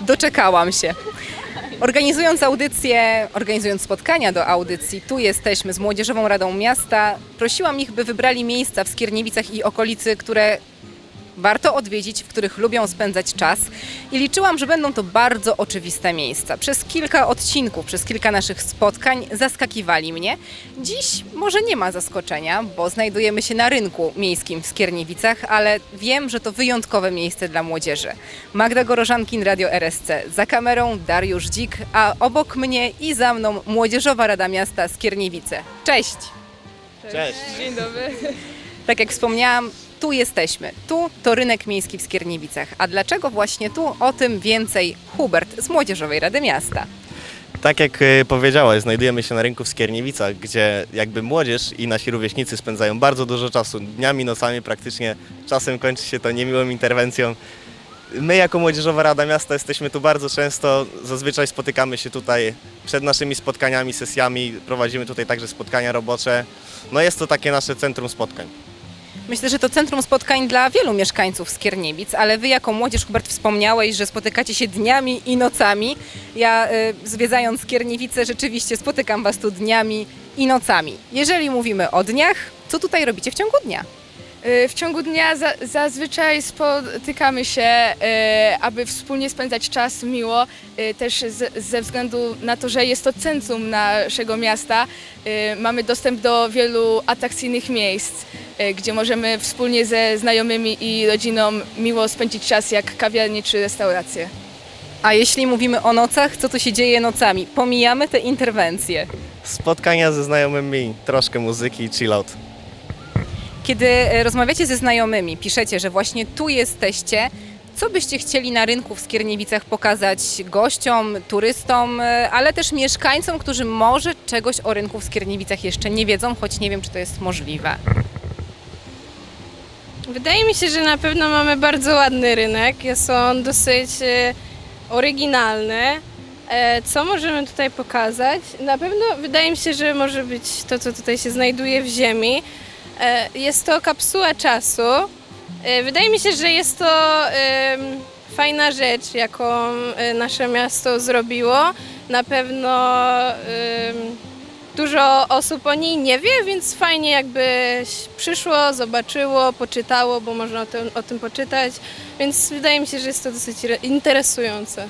Doczekałam się. Organizując audycję, organizując spotkania do audycji, tu jesteśmy z Młodzieżową Radą Miasta. Prosiłam ich, by wybrali miejsca w Skierniewicach i okolicy, które warto odwiedzić, w których lubią spędzać czas i liczyłam, że będą to bardzo oczywiste miejsca. Przez kilka odcinków, przez kilka naszych spotkań zaskakiwali mnie. Dziś może nie ma zaskoczenia, bo znajdujemy się na rynku miejskim w Skierniewicach, ale wiem, że to wyjątkowe miejsce dla młodzieży. Magda Gorożankin, Radio RSC. Za kamerą Dariusz Dzik, a obok mnie i za mną Młodzieżowa Rada Miasta Skierniewice. Cześć! Cześć. Dzień dobry. Tak jak wspomniałam, tu jesteśmy. Tu to rynek miejski w Skierniewicach. A dlaczego właśnie tu? O tym więcej Hubert z Młodzieżowej Rady Miasta. Tak jak e, powiedziałeś, znajdujemy się na rynku w Skierniewicach, gdzie jakby młodzież i nasi rówieśnicy spędzają bardzo dużo czasu, dniami, nocami praktycznie. Czasem kończy się to niemiłą interwencją. My jako Młodzieżowa Rada Miasta jesteśmy tu bardzo często, zazwyczaj spotykamy się tutaj przed naszymi spotkaniami, sesjami, prowadzimy tutaj także spotkania robocze. No jest to takie nasze centrum spotkań. Myślę, że to centrum spotkań dla wielu mieszkańców Skierniewic, ale wy jako młodzież, Hubert, wspomniałeś, że spotykacie się dniami i nocami. Ja y, zwiedzając Skierniewice rzeczywiście spotykam was tu dniami i nocami. Jeżeli mówimy o dniach, co tutaj robicie w ciągu dnia? Y, W ciągu dnia za, zazwyczaj spotykamy się, y, aby wspólnie spędzać czas miło, y, też z, ze względu na to, że jest to centrum naszego miasta. Mamy dostęp do wielu atrakcyjnych miejsc, gdzie możemy wspólnie ze znajomymi i rodziną miło spędzić czas, jak kawiarnie czy restauracje. A jeśli mówimy o nocach, co tu się dzieje nocami? Pomijamy te interwencje. Spotkania ze znajomymi, troszkę muzyki, chill out. Kiedy e, rozmawiacie ze znajomymi, piszecie, że właśnie tu jesteście, co byście chcieli na rynku w Skierniewicach pokazać gościom, turystom, e, ale też mieszkańcom, którzy może czegoś o rynku w Skierniewicach jeszcze nie wiedzą, choć nie wiem, czy to jest możliwe. Wydaje mi się, że na pewno mamy bardzo ładny rynek. Jest on dosyć e, oryginalny. Co możemy tutaj pokazać? Na pewno wydaje mi się, że może być to, co tutaj się znajduje w ziemi. E, Jest to kapsuła czasu. E, Wydaje mi się, że jest to fajna rzecz, jaką e, nasze miasto zrobiło. Na pewno dużo osób o niej nie wie, więc fajnie jakbyś przyszło, zobaczyło, poczytało, bo można o tym, o tym poczytać, więc wydaje mi się, że jest to dosyć re- interesujące.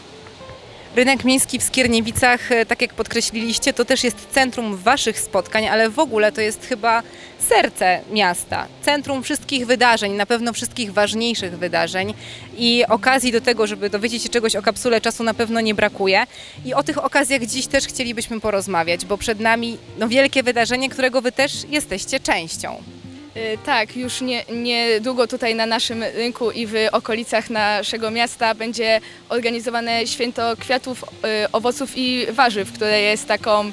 Rynek miejski w Skierniewicach, e, tak jak podkreśliliście, to też jest centrum waszych spotkań, ale w ogóle to jest chyba serce miasta, centrum wszystkich wydarzeń, na pewno wszystkich ważniejszych wydarzeń i okazji do tego, żeby dowiedzieć się czegoś o kapsule czasu na pewno nie brakuje. I o tych okazjach dziś też chcielibyśmy porozmawiać, bo przed nami no, wielkie wydarzenie, którego wy też jesteście częścią. Y, Tak, już nie, niedługo tutaj na naszym rynku i w okolicach naszego miasta będzie organizowane święto kwiatów, y, owoców i warzyw, które jest taką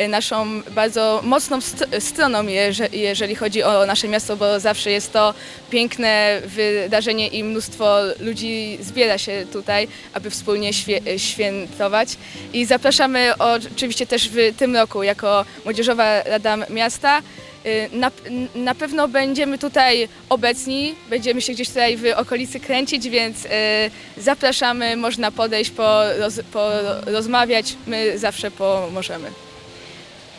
y, naszą bardzo mocną st- stroną, jeże- jeżeli chodzi o nasze miasto, bo zawsze jest to piękne wydarzenie i mnóstwo ludzi zbiera się tutaj, aby wspólnie świe- świętować. I zapraszamy oczywiście też w tym roku jako Młodzieżowa Rada Miasta. Y, Na, na pewno będziemy tutaj obecni, będziemy się gdzieś tutaj w okolicy kręcić, więc y, zapraszamy, można podejść, poroz, porozmawiać, my zawsze pomożemy.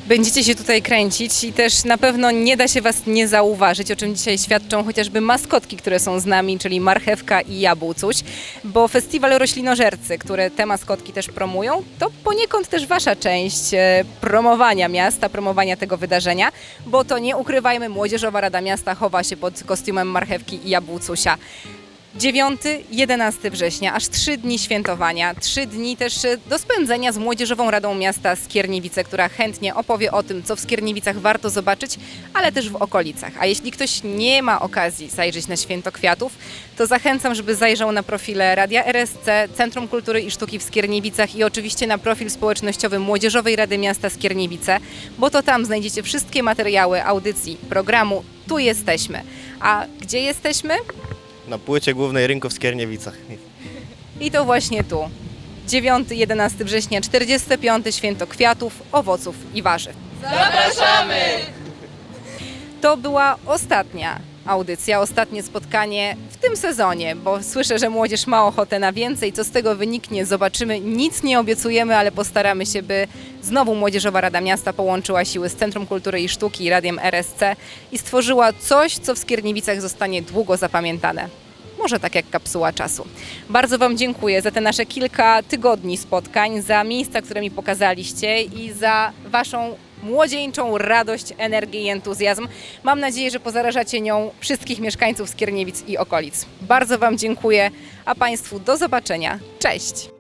Będziecie się tutaj kręcić i też na pewno nie da się Was nie zauważyć, o czym dzisiaj świadczą chociażby maskotki, które są z nami, czyli marchewka i jabłcuś, bo festiwal roślinożercy, które te maskotki też promują, to poniekąd też Wasza część e, promowania miasta, promowania tego wydarzenia, bo to nie ukrywajmy, Młodzieżowa Rada Miasta chowa się pod kostiumem marchewki i jabłcusia. 9-11 września, aż trzy dni świętowania, trzy dni też e, do spędzenia z Młodzieżową Radą Miasta Skierniewice, która chętnie opowie o tym, co w Skierniewicach warto zobaczyć, ale też w okolicach. A jeśli ktoś nie ma okazji zajrzeć na Święto Kwiatów, to zachęcam, żeby zajrzał na profile Radia RSC, Centrum Kultury i Sztuki w Skierniewicach i oczywiście na profil społecznościowy Młodzieżowej Rady Miasta Skierniewice, bo to tam znajdziecie wszystkie materiały audycji, programu. Tu jesteśmy. A gdzie jesteśmy? Na płycie głównej rynku w Skierniewicach. I to właśnie tu. 9-11 września, 45. Święto Kwiatów, Owoców i Warzyw. Zapraszamy! To była ostatnia audycja, ostatnie spotkanie w tym sezonie, bo słyszę, że młodzież ma ochotę na więcej. Co z tego wyniknie, zobaczymy. Nic nie obiecujemy, ale postaramy się, by znowu Młodzieżowa Rada Miasta połączyła siły z Centrum Kultury i Sztuki i Radiem RSC i stworzyła coś, co w Skierniewicach zostanie długo zapamiętane. Może tak jak kapsuła czasu. Bardzo Wam dziękuję za te nasze kilka tygodni spotkań, za miejsca, które mi pokazaliście i za Waszą młodzieńczą radość, energię i entuzjazm. Mam nadzieję, że pozarażacie nią wszystkich mieszkańców Skierniewic i okolic. Bardzo Wam dziękuję, a Państwu do zobaczenia. Cześć!